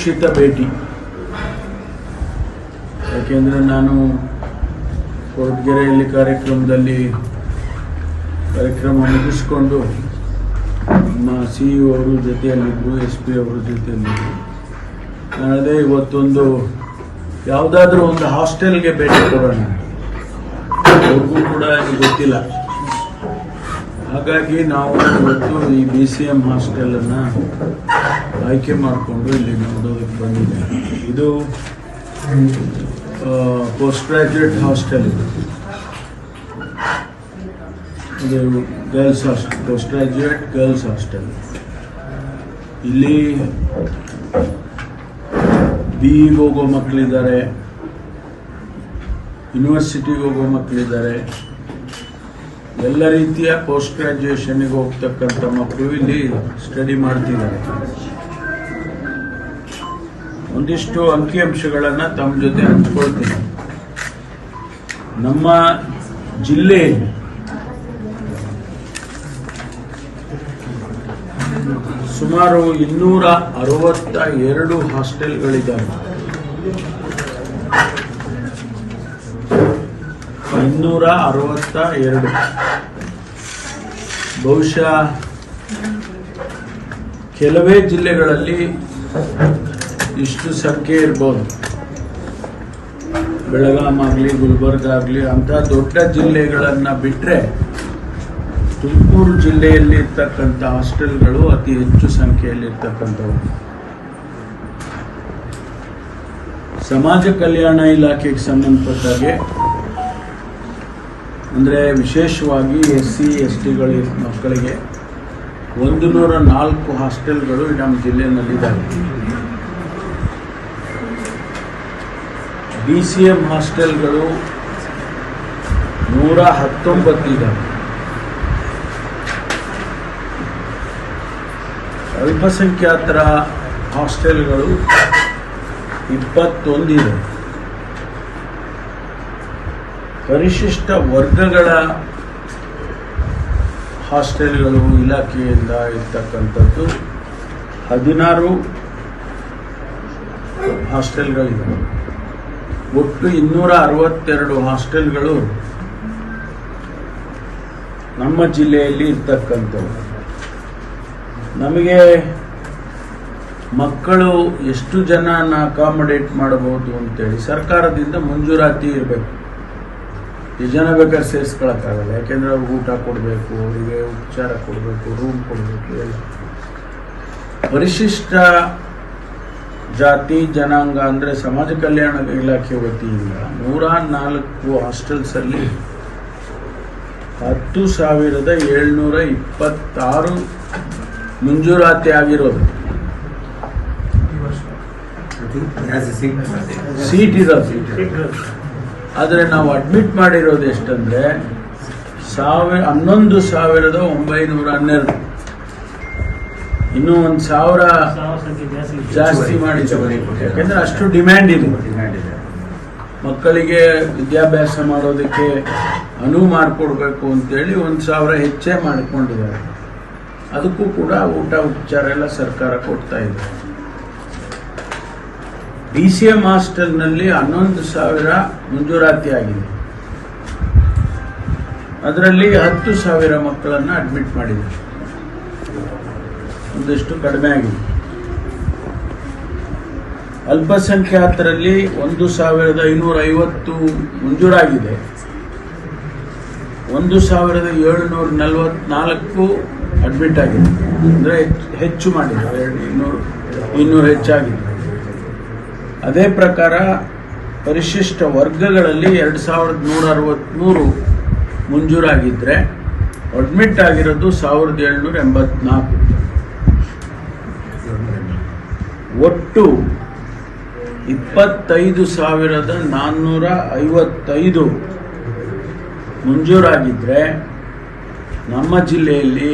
ಇದು ಅನಿರೀಕ್ಷಿತ ಭೇಟಿ. ಯಾಕೆಂದರೆ ನಾನು ಕೊರಟಗೆರೆಯಲ್ಲಿ ಕಾರ್ಯಕ್ರಮದಲ್ಲಿ ಕಾರ್ಯಕ್ರಮ ಮುಗಿಸ್ಕೊಂಡು ನಮ್ಮ ಸಿ ಇ ಅವರು ಜೊತೆಯಲ್ಲಿದ್ದರು ಎಸ್ ಪಿ ಅವರು ಜೊತೆಯಲ್ಲಿದ್ದರು ನಾನು ಅದೇ ಇವತ್ತೊಂದು ಯಾವುದಾದ್ರೂ ಒಂದು ಹಾಸ್ಟೆಲ್ಗೆ ಭೇಟಿ ಕೊಡೋಣ. ಅವ್ರಿಗೂ ಕೂಡ ಗೊತ್ತಿಲ್ಲ. ಹಾಗಾಗಿ ನಾವು ಇವತ್ತು ಈ ಬಿ ಸಿ ಎಂ ಹಾಸ್ಟೆಲನ್ನು ಆಯ್ಕೆ ಮಾಡಿಕೊಂಡು ಇಲ್ಲಿ ನೋಡೋದಕ್ಕೆ ಬಂದಿದ್ದೇವೆ. ಇದು ಪೋಸ್ಟ್ ಗ್ರಾಜ್ಯುಯೇಟ್ ಹಾಸ್ಟೆಲ್ ಇದು. ಇದು girls hostel post graduate girls hostel ಇಲ್ಲಿ ಬಿ ಇಗೆ ಹೋಗೋ ಮಕ್ಕಳಿದ್ದಾರೆ ಯೂನಿವರ್ಸಿಟಿಗೆ ಹೋಗೋ ಮಕ್ಕಳಿದ್ದಾರೆ ಎಲ್ಲ ರೀತಿಯ ಪೋಸ್ಟ್ ಗ್ರಾಜ್ಯುಯೇಷನ್ಗೆ ಹೋಗ್ತಕ್ಕಂಥ ಮಕ್ಕಳು ಇಲ್ಲಿ ಸ್ಟಡಿ ಮಾಡ್ತಿದ್ದಾರೆ. ಒಂದಿಷ್ಟು ಅಂಕಿಅಂಶಗಳನ್ನು ತಮ್ಮ ಜೊತೆ ಹಂಚ್ಕೊಳ್ತೀನಿ. ನಮ್ಮ ಜಿಲ್ಲೆಯಲ್ಲಿ ಸುಮಾರು ಇನ್ನೂರ ಅರವತ್ತ ಎರಡು ಹಾಸ್ಟೆಲ್ಗಳಿದ್ದಾವೆ. ಇನ್ನೂರ ಅರವತ್ತ ಎರಡು. ಬಹುಶಃ ಕೆಲವೇ ಜಿಲ್ಲೆಗಳಲ್ಲಿ ಇಷ್ಟು ಸಂಖ್ಯೆ ಇರ್ಬೋದು. ಬೆಳಗಾಂ ಆಗಲಿ ಗುಲ್ಬರ್ಗ ಆಗಲಿ ಅಂಥ ದೊಡ್ಡ ಜಿಲ್ಲೆಗಳನ್ನು ಬಿಟ್ಟರೆ ತುಮಕೂರು ಜಿಲ್ಲೆಯಲ್ಲಿ ಇರ್ತಕ್ಕಂಥ ಹಾಸ್ಟೆಲ್ಗಳು ಅತಿ ಹೆಚ್ಚು ಸಂಖ್ಯೆಯಲ್ಲಿ ಇರ್ತಕ್ಕಂಥವು ಸಮಾಜ ಕಲ್ಯಾಣ ಇಲಾಖೆಗೆ ಸಂಬಂಧಪಟ್ಟಾಗೆ ಅಂದರೆ ವಿಶೇಷವಾಗಿ ಎಸ್ ಸಿ, ಎಸ್ ಟಿಗಳ, ಮಕ್ಕಳಿಗೆ ಒಂದು ನೂರ ನಾಲ್ಕು ಹಾಸ್ಟೆಲ್ಗಳು ನಮ್ಮ ಜಿಲ್ಲೆಯಲ್ಲಿದ್ದಾವೆ. ಬಿ ಸಿ ಎಂ ಹಾಸ್ಟೆಲ್ಗಳು ನೂರ ಹತ್ತೊಂಬತ್ತಿದ್ದಾವೆ. ಅಲ್ಪಸಂಖ್ಯಾತರ ಹಾಸ್ಟೆಲ್ಗಳು ಇಪ್ಪತ್ತೊಂದಿದೆ ಪರಿಶಿಷ್ಟ ವರ್ಗಗಳ ಹಾಸ್ಟೆಲ್ಗಳು ಇಲಾಖೆಯಿಂದ ಇರ್ತಕ್ಕಂಥದ್ದು ಹದಿನಾರು ಹಾಸ್ಟೆಲ್ಗಳಿವೆ. ಒಟ್ಟು ಇನ್ನೂರ ಅರವತ್ತೆರಡು ಹಾಸ್ಟೆಲ್ಗಳು ನಮ್ಮ ಜಿಲ್ಲೆಯಲ್ಲಿ ಇರ್ತಕ್ಕಂಥವು. ನಮಗೆ ಮಕ್ಕಳು ಎಷ್ಟು ಜನನ ಅಕಾಮಡೇಟ್ ಮಾಡಬಹುದು ಅಂತೇಳಿ ಸರ್ಕಾರದಿಂದ ಮಂಜೂರಾತಿ ಇರಬೇಕು. ಎಷ್ಟು ಜನ ಬೇಕಾದ್ರೆ ಸೇರಿಸ್ಕೊಳಕ್ಕಾಗಲ್ಲ. ಯಾಕೆಂದ್ರೆ ಅವ್ರಿಗೆ ಊಟ ಕೊಡಬೇಕು ಅವರಿಗೆ ಉಪಚಾರ ಕೊಡಬೇಕು ರೂಮ್ ಕೊಡಬೇಕು ಎಲ್ಲ. ಪರಿಶಿಷ್ಟ ಜಾತಿ ಜನಾಂಗ ಅಂದರೆ ಸಮಾಜ ಕಲ್ಯಾಣ ಇಲಾಖೆ ವತಿಯಿಂದ ನೂರ ನಾಲ್ಕು ಹಾಸ್ಟೆಲ್ಸಲ್ಲಿ ಹತ್ತು ಸಾವಿರದ ಏಳ್ನೂರ ಇಪ್ಪತ್ತಾರು ಮಂಜೂರಾತಿ ಆಗಿರೋದು. ಸೀಟ್ ಇರೋದು ಆದರೆ ನಾವು ಅಡ್ಮಿಟ್ ಮಾಡಿರೋದು ಎಷ್ಟಂದರೆ ಸಾವಿರ, ಹನ್ನೊಂದು ಸಾವಿರದ ಒಂಬೈನೂರ ಹನ್ನೆರಡು. ಇನ್ನೂ ಒಂದು ಸಾವಿರ ಜಾಸ್ತಿ ಮಾಡಿದ್ದೇವೆ. ಯಾಕೆಂದ್ರೆ ಅಷ್ಟು ಡಿಮ್ಯಾಂಡ್ ಇದೆ. ಮಕ್ಕಳಿಗೆ ವಿದ್ಯಾಭ್ಯಾಸ ಮಾಡೋದಕ್ಕೆ ಅನುವು ಮಾಡಿಕೊಡ್ಬೇಕು ಅಂತೇಳಿ ಒಂದು ಸಾವಿರ ಹೆಚ್ಚೇ ಮಾಡಿಕೊಂಡಿದ್ದಾರೆ. ಅದಕ್ಕೂ ಕೂಡ ಊಟ ಉಪಚಾರ ಎಲ್ಲ ಸರ್ಕಾರ ಕೊಡ್ತಾ ಇದೆ. ಡಿ ಸಿ ನಲ್ಲಿ ಹಾಸ್ಟೆಲ್ನಲ್ಲಿ ಹನ್ನೊಂದು ಸಾವಿರ ಮಂಜೂರಾತಿ ಆಗಿದೆ. ಅದರಲ್ಲಿ ಹತ್ತು ಸಾವಿರ ಮಕ್ಕಳನ್ನು ಅಡ್ಮಿಟ್ ಮಾಡಿದೆ ಒಂದಷ್ಟು ಕಡಿಮೆ ಆಗಿದೆ. ಅಲ್ಪಸಂಖ್ಯಾತರಲ್ಲಿ ಒಂದು ಸಾವಿರದ ಐನೂರ ಐವತ್ತು ಮಂಜೂರಾಗಿದೆ. ಒಂದು ಸಾವಿರದ ಏಳುನೂರ ನಲವತ್ನಾಲ್ಕು ಅಡ್ಮಿಟ್ ಆಗಿದೆ. ಅಂದರೆ ಹೆಚ್ಚು ಮಾಡಿದ್ದಾರೆ. ಇನ್ನೂರು ಇನ್ನೂರು ಹೆಚ್ಚಾಗಿದೆ. ಅದೇ ಪ್ರಕಾರ ಪರಿಶಿಷ್ಟ ವರ್ಗಗಳಲ್ಲಿ ಎರಡು ಸಾವಿರದ ನೂರ ಅರವತ್ತ್ಮೂರು ಮಂಜೂರಾಗಿದ್ದರೆ ಅಡ್ಮಿಟ್ ಆಗಿರೋದು ಸಾವಿರದ ಏಳ್ನೂರ ಎಂಬತ್ನಾಲ್ಕು. ಒಟ್ಟು ಇಪ್ಪತ್ತೈದು ಸಾವಿರದ ನಾನ್ನೂರ ಐವತ್ತೈದು ಮಂಜೂರಾಗಿದ್ದರೆ ನಮ್ಮ ಜಿಲ್ಲೆಯಲ್ಲಿ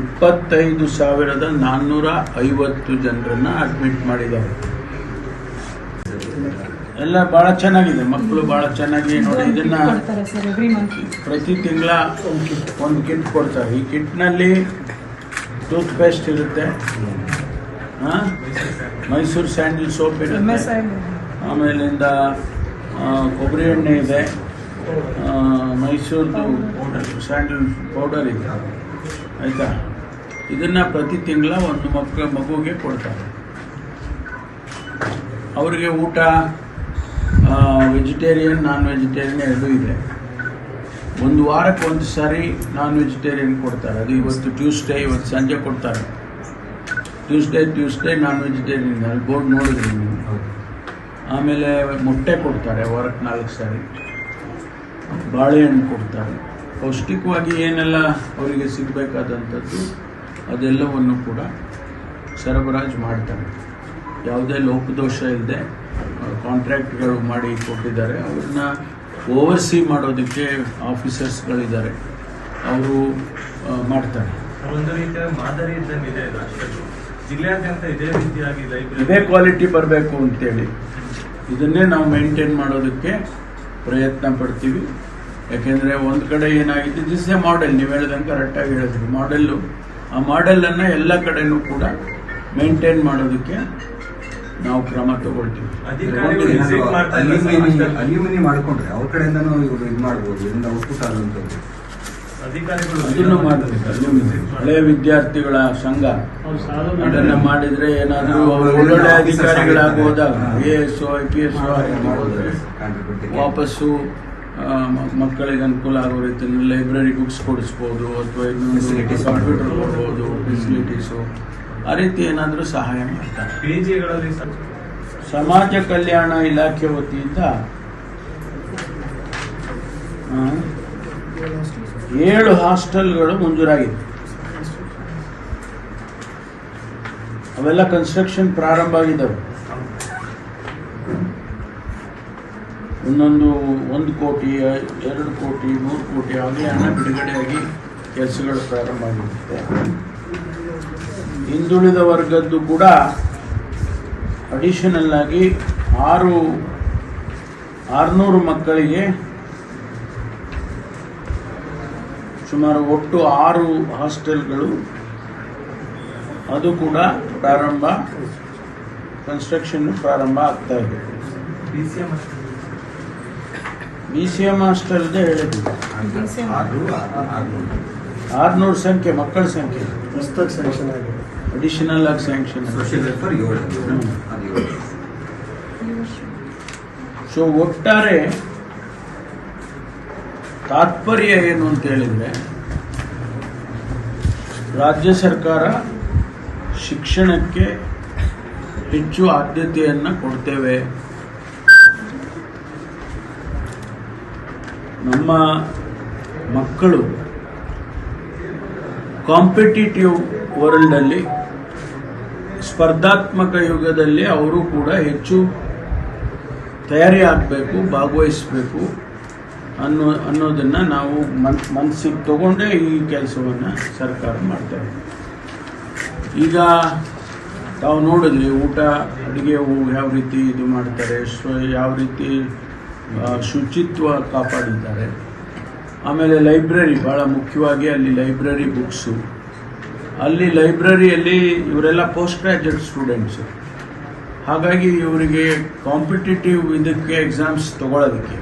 ಇಪ್ಪತ್ತೈದು ಸಾವಿರದ ನಾನ್ನೂರ ಐವತ್ತು ಜನರನ್ನು ಅಡ್ಮಿಟ್ ಮಾಡಿದ್ದಾರೆ. ಎಲ್ಲ ಭಾಳ ಚೆನ್ನಾಗಿದೆ ಮಕ್ಕಳು ಭಾಳ ಚೆನ್ನಾಗಿ ನೋಡಿ ಇದನ್ನ ಪ್ರತಿ ತಿಂಗಳ ಒಂದು ಕಿಟ್ ಕೊಡ್ತಾರೆ. ಈ ಕಿಟ್ನಲ್ಲಿ ಟೂತ್ ಪೇಸ್ಟ್ ಇರುತ್ತೆ. ಮೈಸೂರು ಸ್ಯಾಂಡಲ್ ಸೋಪ್ ಇರುತ್ತೆ. ಆಮೇಲಿಂದ ಕೊಬ್ಬರಿ ಎಣ್ಣೆ ಇದೆ. ಆ, ಪೌಡರ್ ಸ್ಯಾಂಡಲ್ ಪೌಡರ್ ಇದೆ. ಆಯಿತಾ? ಇದನ್ನು ಪ್ರತಿ ತಿಂಗಳ ಒಂದು ಮಕ್ಕಳ ಮಗುಗೆ ಕೊಡ್ತಾರೆ. ಅವರಿಗೆ ಊಟ ವೆಜಿಟೇರಿಯನ್ ನಾನ್ ವೆಜಿಟೇರಿಯನ್ ಎರಡೂ ಇದೆ. ಒಂದು ವಾರಕ್ಕೆ ಒಂದು ಸಾರಿ ನಾನ್ ವೆಜಿಟೇರಿಯನ್ ಕೊಡ್ತಾರೆ. ಅದು ಇವತ್ತು ಟ್ಯೂಸ್ಡೇ ಇವತ್ತು ಸಂಜೆ ಕೊಡ್ತಾರೆ. ಟ್ಯೂಸ್ಡೇ ಟ್ಯೂಸ್ಡೇ ನಾನ್ ವೆಜಿಟೇರಿಯನ್ ಅಲ್ಲಿ ಬೋರ್ಡ್ ನೋಡಿದ್ರಿ ನೀವು? ಆಮೇಲೆ ಮೊಟ್ಟೆ ಕೊಡ್ತಾರೆ, ವಾರಕ್ಕೆ ನಾಲ್ಕು ಸಾರಿ. ಬಾಳೆಹಣ್ಣು ಕೊಡ್ತಾರೆ. ಪೌಷ್ಟಿಕವಾಗಿ ಏನೆಲ್ಲ ಅವರಿಗೆ ಸಿಗಬೇಕಾದಂಥದ್ದು, ಅದೆಲ್ಲವನ್ನು ಕೂಡ ಸರಬರಾಜು ಮಾಡ್ತಾರೆ. ಯಾವುದೇ ಲೋಪದೋಷ ಇಲ್ಲದೆ ಕಾಂಟ್ರಾಕ್ಟ್ಗಳು ಮಾಡಿ ಕೊಟ್ಟಿದ್ದಾರೆ. ಅವ್ರನ್ನ ಓವರ್ಸಿ ಮಾಡೋದಕ್ಕೆ ಆಫೀಸರ್ಸ್ಗಳಿದ್ದಾರೆ ಅವರು ಮಾಡ್ತಾರೆ. ಒಂದು ರೀತಿಯ ಮಾದರಿ ಇದೆ ಇದು ಜಿಲ್ಲೆಯಾದ್ಯಂತ ಇದೇ ರೀತಿಯಾಗಿ ಇದೇ ಲೈಬ್ರರಿ ಕ್ವಾಲಿಟಿ ಬರಬೇಕು ಅಂತೇಳಿ. ಇದನ್ನೇ ನಾವು ಮೇಂಟೈನ್ ಮಾಡೋದಕ್ಕೆ ಪ್ರಯತ್ನ ಪಡ್ತೀವಿ. ಯಾಕೆಂದರೆ ಒಂದು ಕಡೆ ಏನಾಗಿದೆ ದಿಸ್ ಎ ಮಾಡೆಲ್ ನೀವು ಹೇಳ್ದಂಗೆ ಕರೆಕ್ಟಾಗಿ ಹೇಳಿದ್ರಿ. ಮಾಡೆಲ್ಲು ಆ ಮಾಡೆಲನ್ನು ಎಲ್ಲ ಕಡೆನೂ ಕೂಡ ಮೇಂಟೈನ್ ಮಾಡೋದಕ್ಕೆ ನಾವು ಕ್ರಮ ತಗೊಳ್ತೀವಿ. ಅಲ್ಯೂಮಿನಿ. ಮಾಡ್ಕೊಂಡ್ರೆ ಅವ್ರ ಕಡೆಯಿಂದನೂ ಇವರು ಇದು ಮಾಡ್ಬೋದು ಇದರಿಂದ ಔಟ್ಪುಟ್ ಆಗುವಂಥದ್ದು. ಅಧಿಕಾರಿಗಳು ಅದನ್ನು ಮಾಡಬೇಕು ಹಳೆ ವಿದ್ಯಾರ್ಥಿಗಳ ಸಂಘ. ಅದನ್ನ ಮಾಡಿದ್ರೆ ಏನಾದರೂ ಒಳ್ಳೊಳ್ಳೆ ಅಧಿಕಾರಿಗಳಾಗೋದಾಗ A S I P S ವಾಪಸ್ಸು ಮಕ್ಕಳಿಗೆ ಅನುಕೂಲ ಆಗೋ ರೀತಿಯಲ್ಲಿ ಲೈಬ್ರರಿ ಬುಕ್ಸ್ ಕೊಡಿಸ್ಬೋದು ಅಥವಾ ಕಂಪ್ಯೂಟರ್. ಕೊಡ್ಬೋದು ಫೆಸಿಲಿಟೀಸು ಆ ರೀತಿ ಏನಾದರೂ ಸಹಾಯ ಮಾಡ್ತಾರೆ. ಸಮಾಜ ಕಲ್ಯಾಣ ಇಲಾಖೆ ವತಿಯಿಂದ ಏಳು ಹಾಸ್ಟೆಲ್ಗಳು ಮಂಜೂರಾಗಿದೆ ಅವೆಲ್ಲ ಕನ್ಸ್ಟ್ರಕ್ಷನ್ ಪ್ರಾರಂಭ ಆಗಿದ್ದಾವೆ. ಒಂದೊಂದು ಒಂದು ಕೋಟಿ ಎರಡು ಕೋಟಿ ಮೂರು ಕೋಟಿ ಆಗಲೇ ಹಣ ಬಿಡುಗಡೆಯಾಗಿ ಕೆಲಸಗಳು ಪ್ರಾರಂಭ ಆಗಿರುತ್ತೆ. ಹಿಂದುಳಿದ ವರ್ಗದ್ದು ಕೂಡ ಅಡಿಷನಲ್ ಆಗಿ ಆರು ಆರುನೂರು ಮಕ್ಕಳಿಗೆ ಸುಮಾರು ಒಟ್ಟು ಆರು ಹಾಸ್ಟೆಲ್ಗಳು. ಅದು ಕೂಡ ಪ್ರಾರಂಭ ಕನ್ಸ್ಟ್ರಕ್ಷನ್ ಪ್ರಾರಂಭ ಆಗ್ತಾ ಇದೆ. P C M B C M ಹಾಸ್ಟೆಲ್ದೇ ಹೇಳಿದ್ವಿ ಆರು ಆರು ಆರುನೂರು. ಸಂಖ್ಯೆ ಮಕ್ಕಳ ಸಂಖ್ಯೆ. ಪುಸ್ತಕ ಸ್ಯಾಂಕ್ಷನ್ ಆಗಿದೆ. ಅಡಿಷನಲ್ ಆಗಿ ಸ್ಯಾಂಕ್ಷನ್ ಸೋಷಿಯಲ್ ವೆಲ್ಫೇರ್ ಏಳು ಹ್ಮ್. ಅದು ಏಳು ಸೊ ಒಟ್ಟಾರೆ ತಾತ್ಪರ್ಯ ಏನು ಅಂತ ಹೇಳಿದ್ರೆ ರಾಜ್ಯ ಸರ್ಕಾರ ಶಿಕ್ಷಣಕ್ಕೆ ಹೆಚ್ಚು ಆದ್ಯತೆಯನ್ನು ಕೊಡ್ತೇವೆ. ನಮ್ಮ ಮಕ್ಕಳು ಕಾಂಪಿಟಿಟಿವ್ ವರ್ಲ್ಡಲ್ಲಿ ಸ್ಪರ್ಧಾತ್ಮಕ ಯುಗದಲ್ಲಿ ಅವರು ಕೂಡ ಹೆಚ್ಚು ತಯಾರಿ ಆಗಬೇಕು ಭಾಗವಹಿಸಬೇಕು ಅನ್ನೋ, ಅನ್ನೋದನ್ನು ನಾವು ಮನ್ ಮನಸ್ಸಿಗೆ ತಗೊಂಡೇ ಈ ಕೆಲಸವನ್ನು ಸರ್ಕಾರ ಮಾಡ್ತಾರೆ ಈಗ ತಾವು ನೋಡಿದ್ರಿ ಊಟ, ಅಡುಗೆ ಯಾವ ರೀತಿ ಇದು ಮಾಡ್ತಾರೆ ಯಾವ ರೀತಿ ಶುಚಿತ್ವ ಕಾಪಾಡಿದ್ದಾರೆ. ಆಮೇಲೆ ಲೈಬ್ರರಿ ಭಾಳ ಮುಖ್ಯವಾಗಿ ಅಲ್ಲಿ ಲೈಬ್ರರಿ ಬುಕ್ಸು. ಅಲ್ಲಿ ಲೈಬ್ರರಿಯಲ್ಲಿ ಇವರೆಲ್ಲ ಪೋಸ್ಟ್ ಗ್ರ್ಯಾಜುಯೇಟ್ ಸ್ಟೂಡೆಂಟ್ಸು ಹಾಗಾಗಿ ಇವರಿಗೆ ಕಾಂಪಿಟೇಟಿವ್ ಇದಕ್ಕೆ ಎಕ್ಸಾಮ್ಸ್ ತಗೊಳ್ಳೋದಕ್ಕೆ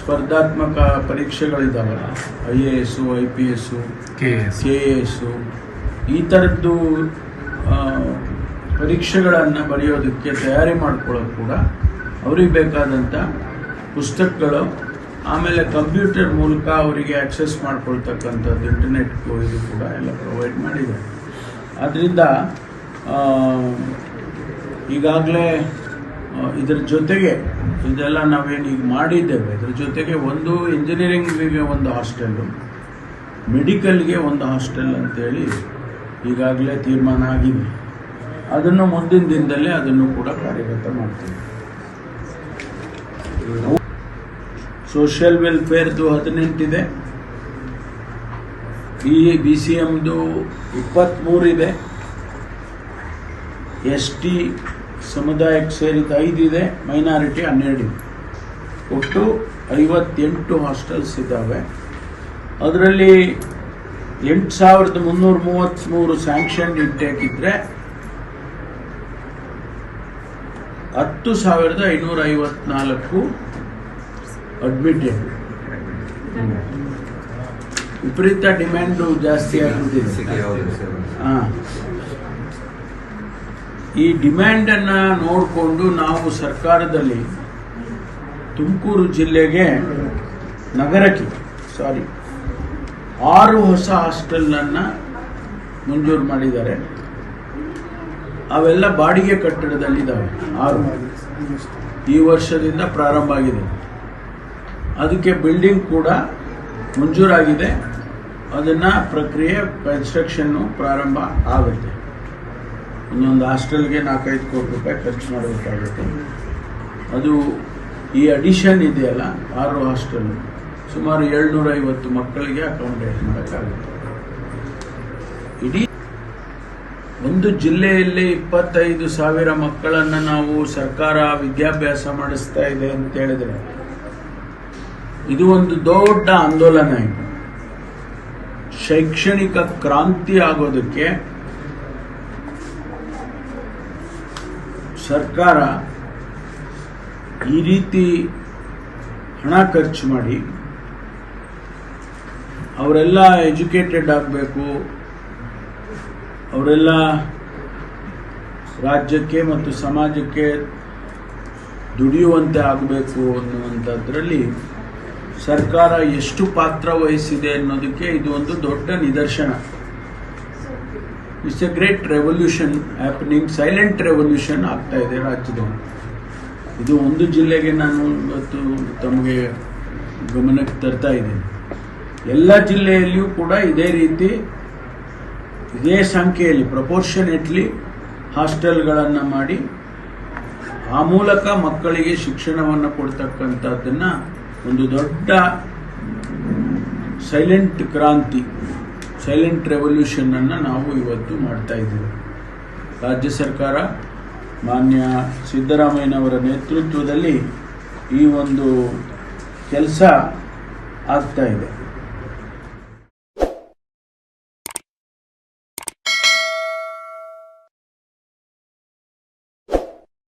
ಸ್ಪರ್ಧಾತ್ಮಕ ಪರೀಕ್ಷೆಗಳಿದ್ದಾವಲ್ಲ I A S I P S K A S ಈ ಥರದ್ದು ಪರೀಕ್ಷೆಗಳನ್ನು ಬರೆಯೋದಕ್ಕೆ ತಯಾರಿ ಮಾಡ್ಕೊಳ್ಳೋದು ಕೂಡ ಅವ್ರಿಗೆ ಬೇಕಾದಂಥ ಪುಸ್ತಕಗಳು ಆಮೇಲೆ ಕಂಪ್ಯೂಟರ್ ಮೂಲಕ ಅವರಿಗೆ ಆಕ್ಸೆಸ್ ಮಾಡ್ಕೊಳ್ತಕ್ಕಂಥದ್ದು ಇಂಟರ್ನೆಟ್ ಇದು ಕೂಡ ಎಲ್ಲ ಪ್ರೊವೈಡ್ ಮಾಡಿದ್ದಾರೆ ಅದರಿಂದ ಈಗಾಗಲೇ ಇದರ ಜೊತೆಗೆ ಇದೆಲ್ಲ ನಾವೇನು ಈಗ ಮಾಡಿದ್ದೇವೆ. ಇದ್ರ ಜೊತೆಗೆ ಒಂದು ಇಂಜಿನಿಯರಿಂಗಿಗೆ ಒಂದು ಹಾಸ್ಟೆಲ್ಲು ಮೆಡಿಕಲ್ಗೆ ಒಂದು ಹಾಸ್ಟೆಲ್ ಅಂತೇಳಿ ಈಗಾಗಲೇ ತೀರ್ಮಾನ ಆಗಿದೆ. ಅದನ್ನು ಮುಂದಿನ ದಿನದಲ್ಲೇ ಅದನ್ನು ಕೂಡ ಕಾರ್ಯಗತ ಮಾಡ್ತೀವಿ. ಸೋಷಿಯಲ್ ವೆಲ್ಫೇರ್ದು ಹದಿನೆಂಟಿದೆ ಬಿ ಬಿ ಸಿ ಎಮ್ದು ಇಪ್ಪತ್ತ್ಮೂರಿದೆ ಎಸ್ ಟಿ ಸಮುದಾಯಕ್ಕೆ ಸೇರಿದ ಐದಿದೆ ಮೈನಾರಿಟಿ ಹನ್ನೆರಡಿದೆ ಒಟ್ಟು ಐವತ್ತೆಂಟು ಹಾಸ್ಟೆಲ್ಸ್ ಇದ್ದಾವೆ. ಅದರಲ್ಲಿ ಎಂಟು ಸಾವಿರದ ಮುನ್ನೂರ ಮೂವತ್ತ್ಮೂರು ಸ್ಯಾಂಕ್ಷನ್ ಇಂಟೇಕ್ ಇದ್ದರೆ ಹತ್ತು ಸಾವಿರದ ಐನೂರ ಐವತ್ನಾಲ್ಕು ಅಡ್ಮಿಟೆಡ್ ವಿಪರೀತ ಡಿಮ್ಯಾಂಡು ಜಾಸ್ತಿ ಆಗ್ಬಿಟ್ಟಿದೆ. ಹಾಂ. ಈ ಡಿಮ್ಯಾಂಡನ್ನು ನೋಡಿಕೊಂಡು ನಾವು ಸರ್ಕಾರದಲ್ಲಿ ತುಮಕೂರು ಜಿಲ್ಲೆಗೆ ನಗರಕ್ಕೆ ಸಾರಿ ಆರು ಹೊಸ ಹಾಸ್ಟೆಲ್ನನ್ನು ಮಂಜೂರು ಮಾಡಿದ್ದಾರೆ. ಅವೆಲ್ಲ ಬಾಡಿಗೆ ಕಟ್ಟಡದಲ್ಲಿದ್ದಾವೆ ಆರು. ಈ ವರ್ಷದಿಂದ ಪ್ರಾರಂಭ ಆಗಿದೆ. ಅದಕ್ಕೆ ಬಿಲ್ಡಿಂಗ್ ಕೂಡ ಮಂಜೂರಾಗಿದೆ. ಅದನ್ನು ಪ್ರಕ್ರಿಯೆ ಕನ್ಸ್ಟ್ರಕ್ಷನ್ನು ಪ್ರಾರಂಭ ಆಗುತ್ತೆ. ಇನ್ನೊಂದು ಹಾಸ್ಟೆಲ್ಗೆ ನಾಲ್ಕೈದು ಕೋಟಿ ರೂಪಾಯಿ ಖರ್ಚು ಮಾಡಬೇಕಾಗುತ್ತೆ ಅದು ಈ ಅಡಿಷನ್ ಇದೆಯಲ್ಲ ಆರು ಹಾಸ್ಟೆಲ್ ಸುಮಾರು ಏಳ್ನೂರ ಐವತ್ತು ಮಕ್ಕಳಿಗೆ ಅಕಾಮಿಡೇಟ್ ಮಾಡೋಕ್ಕಾಗುತ್ತೆ. ಇಡೀ ಒಂದು ಜಿಲ್ಲೆಯಲ್ಲಿ ಇಪ್ಪತ್ತೈದು ಸಾವಿರ ಮಕ್ಕಳನ್ನು ನಾವು ಸರ್ಕಾರ ವಿದ್ಯಾಭ್ಯಾಸ ಮಾಡಿಸ್ತಾ ಇದೆ ಅಂತ ಹೇಳಿದ್ರೆ ಇದು ಒಂದು ದೊಡ್ಡ ಆಂದೋಲನ ಇದು. ಶೈಕ್ಷಣಿಕ ಕ್ರಾಂತಿ ಆಗೋದಕ್ಕೆ ಸರ್ಕಾರ ಈ ರೀತಿ ಹಣ ಖರ್ಚು ಮಾಡಿ ಅವರೆಲ್ಲ ಎಜುಕೇಟೆಡ್ ಆಗಬೇಕು, ಅವರೆಲ್ಲ ರಾಜ್ಯಕ್ಕೆ ಮತ್ತು ಸಮಾಜಕ್ಕೆ ದುಡಿಯುವಂತೆ ಆಗಬೇಕು ಅನ್ನುವಂಥದ್ರಲ್ಲಿ ಸರ್ಕಾರ ಎಷ್ಟು ಪಾತ್ರ ವಹಿಸಿದೆ ಅನ್ನೋದಕ್ಕೆ ಇದು ಒಂದು ದೊಡ್ಡ ನಿದರ್ಶನ. It's a great revolution happening silent revolution ಆಗ್ತಾ ಇದೆ ರಾಜ್ಯದಲ್ಲಿ ಇದು ಒಂದು ಜಿಲ್ಲೆಗೆ ನಾನು ಇವತ್ತು ತಮಗೆ ಗಮನಕ್ಕೆ ತರ್ತಾ ಇದ್ದೀನಿ. ಎಲ್ಲ ಜಿಲ್ಲೆಯಲ್ಲಿಯೂ ಕೂಡ ಇದೇ ರೀತಿ, ಇದೇ ಸಂಖ್ಯೆಯಲ್ಲಿ ಪ್ರಪೋರ್ಷನೇಟ್ಲಿ ಹಾಸ್ಟೆಲ್ಗಳನ್ನು ಮಾಡಿ, ಆ ಮೂಲಕ ಮಕ್ಕಳಿಗೆ ಶಿಕ್ಷಣವನ್ನು ಕೊಡ್ತಕ್ಕಂಥದ್ದನ್ನ ಒಂದು ದೊಡ್ಡ ಸೈಲೆಂಟ್ ಕ್ರಾಂತಿ ಸೈಲೆಂಟ್ ರೆವಲ್ಯೂಷನ್ ಅನ್ನು ನಾವು ಇವತ್ತು ಮಾಡ್ತಾ ಇದ್ದೀವಿ. ರಾಜ್ಯ ಸರ್ಕಾರ, ಮಾನ್ಯ ಸಿದ್ದರಾಮಯ್ಯನವರ ನೇತೃತ್ವದಲ್ಲಿ ಈ ಒಂದು ಕೆಲಸ ಆಗ್ತಾ ಇದೆ.